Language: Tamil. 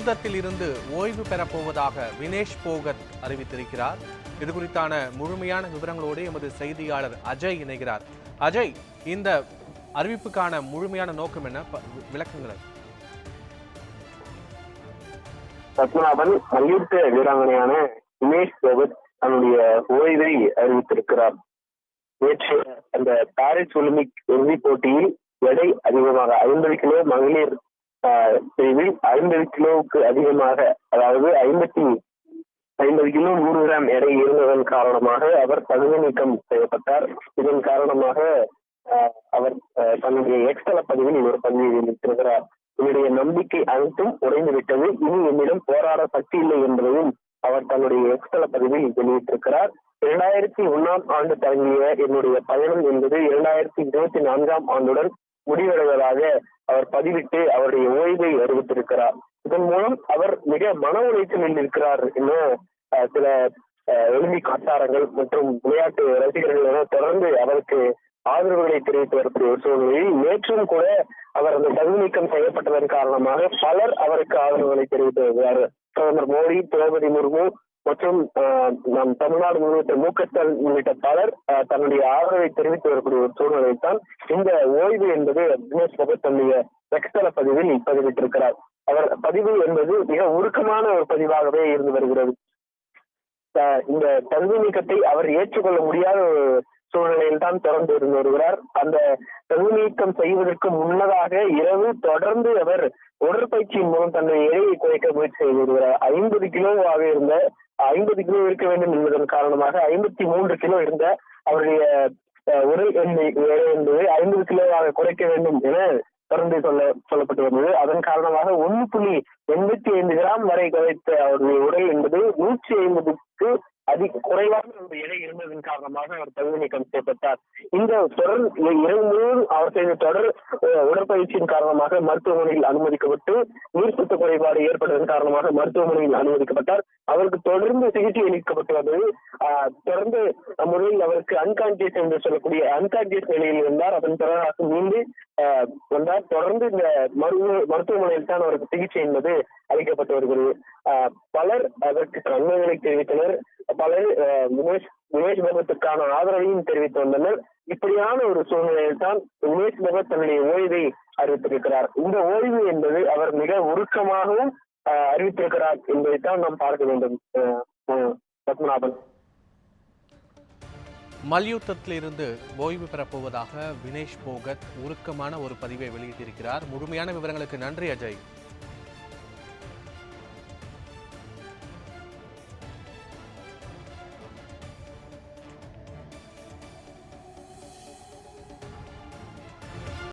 மல்யுத்தத்தில் இருந்து ஓய்வு பெறப்போவதாக வினேஷ் போகத் அறிவித்திருக்கிறார். இது குறித்தான முழுமையான விவரங்களோடு எமது செய்தியாளர் அஜய் இணைகிறார். அஜய் இந்த அறிவிப்புக்கான முழுமையான நோக்கம் என்ன? ப- விளக்குங்கள். பத்மநாபன் மல்யுத்த வீராங்கனையான உமேஷ் போகத் தன்னுடைய ஓய்வை அறிவித்திருக்கிறார். நேற்று அந்த பாரிஸ் ஒலிம்பிக் இறுதிப் போட்டியில் எடை அதிகமாக ஐம்பது கிலோ மகளிர் பிரிவில் ஐம்பது கிலோவுக்கு அதிகமாக அதாவது ஐம்பத்தி ஐம்பது கிலோ நூறு கிராம் எடை இருந்ததன் காரணமாக அவர் தகுதி நீக்கம் செய்யப்பட்டார். இதன் காரணமாக அவர் தன்னுடைய எக்ஸ்தல பதிவில் இவர் பதிவை வெளியிட்டிருக்கிறார் என்னுடைய நம்பிக்கை அனைத்தும் உடைந்து விட்டது. இனி என்னிடம் போராட சக்தி இல்லை என்பதையும் அவர் தன்னுடைய எக்ஸ்தல பதிவில் வெளியிட்டிருக்கிறார். இரண்டாயிரத்தி ஒன்னாம் ஆண்டு தொடங்கிய என்னுடைய பயணம் என்பது இரண்டாயிரத்தி இருபத்தி நான்காம் ஆண்டுடன் முடிவடைவதாக அவர் பதிவிட்டு அவருடைய ஓய்வை அறிவித்திருக்கிறார். இதன் மூலம் அவர் மிக மன உளைச்சலில் இருக்கிறார் என சில அஹ், ஒலிம்பிக் வட்டாரங்கள் மற்றும் விளையாட்டு ரசிகர்கள் என தொடர்ந்து அவருக்கு ஆதரவுகளை தெரிவித்து வரக்கூடிய ஒரு சூழ்நிலையில் நேற்றும் கூட அவர் அந்த தகுதி நீக்கம் செய்யப்பட்டதன் காரணமாக பலர் அவருக்கு ஆதரவுகளை தெரிவித்து வருகிறார் பிரதமர் மோடி திரௌபதி முர்மு மற்றும் ஆஹ், நம் தமிழ்நாடு முதலமைச்சர் மு க ஸ்டாலின் உள்ளிட்ட பலர் தன்னுடைய ஆதரவை தெரிவித்து வரக்கூடிய ஒரு சூழ்நிலை தான் இந்த ஓய்வு என்பது தினேஷ் பகத் தன்னுடைய எக்ஸ்தல பதிவில் பதிவிட்டிருக்கிறார். அவர் பதிவு என்பது மிக உருக்கமான ஒரு பதிவாகவே இருந்து வருகிறது. இந்த தகுதி நீக்கத்தை அவர் ஏற்றுக்கொள்ள முடியாத ஒரு சூழ்நிலையில் தான் தொடர்ந்து இருந்து வருகிறார். அந்த தகுதி நீக்கம் செய்வதற்கு முன்னதாக இரவு தொடர்ந்து அவர் உடற்பயிற்சியின் மூலம் தன்னுடைய எடையை குறைக்க முயற்சி செய்து வருகிறார். ஐம்பது கிலோவாக இருந்த ஐம்பது கிலோ இருக்க வேண்டும் என்பதன் காரணமாக ஐம்பத்தி மூன்று கிலோ இருந்த அவருடைய உடல் எண்ணெய் எடை என்பது ஐம்பது கிலோவாக குறைக்க வேண்டும் என தொடர்ந்து சொல்ல சொல்லப்பட்டு வந்தது. அதன் காரணமாக ஒன்று புள்ளி எண்பத்தி ஐந்து கிராம் வரை குறைத்த அவருடைய உடல் என்பது நூற்றி ஐம்பதுக்கு அதிக குறைவான ஒரு எடை இருந்ததன் காரணமாக அவர் தகுதி நீக்கம் செய்யப்பட்டார். இந்த தொடர் இரவு முழுவதும் அவர் செய்த தொடர் உடற்பயிற்சியின் காரணமாக மருத்துவமனையில் அனுமதிக்கப்பட்டு நீர்ச்சத்து குறைபாடு ஏற்பட்டதன் காரணமாக மருத்துவமனையில் அனுமதிக்கப்பட்டார். அவருக்கு தொடர்ந்து சிகிச்சை அளிக்கப்பட்டு வந்தது. ஆஹ், தொடர்ந்து முதலில் அவருக்கு அன்கான்சியஸ் என்று சொல்லக்கூடிய அன்கான்சியஸ் நிலையில் இருந்தார். அதன் பிறகு மீண்டு ஆஹ், வந்தார். தொடர்ந்து இந்த மருத்துவ மருத்துவமனையில் தான் அவருக்கு சிகிச்சை என்பது அளிக்கப்பட்டு வருகிறது. ஆஹ், பலர் அதற்கு நன்மைகளை தெரிவித்தனர். பல உமேஷ் உமேஷ் பகத்துக்கான ஆதரவையும் தெரிவித்து வந்தனர். இப்படியான ஒரு சூழ்நிலையில் தான் உமேஷ் பகத் தன்னுடைய ஓய்வை அறிவித்திருக்கிறார். இந்த ஓய்வு என்பது அவர் மிக உருக்கமாகவும் அறிவித்திருக்கிறார் என்பதைத்தான் நாம் பார்க்க வேண்டும் பத்மநாபன். மல்யுத்தத்தில் இருந்து ஓய்வு பெறப்போவதாக வினேஷ் போகத் உருக்கமான ஒரு பதிவை வெளியிட்டிருக்கிறார். முழுமையான விவரங்களுக்கு நன்றி அஜய்.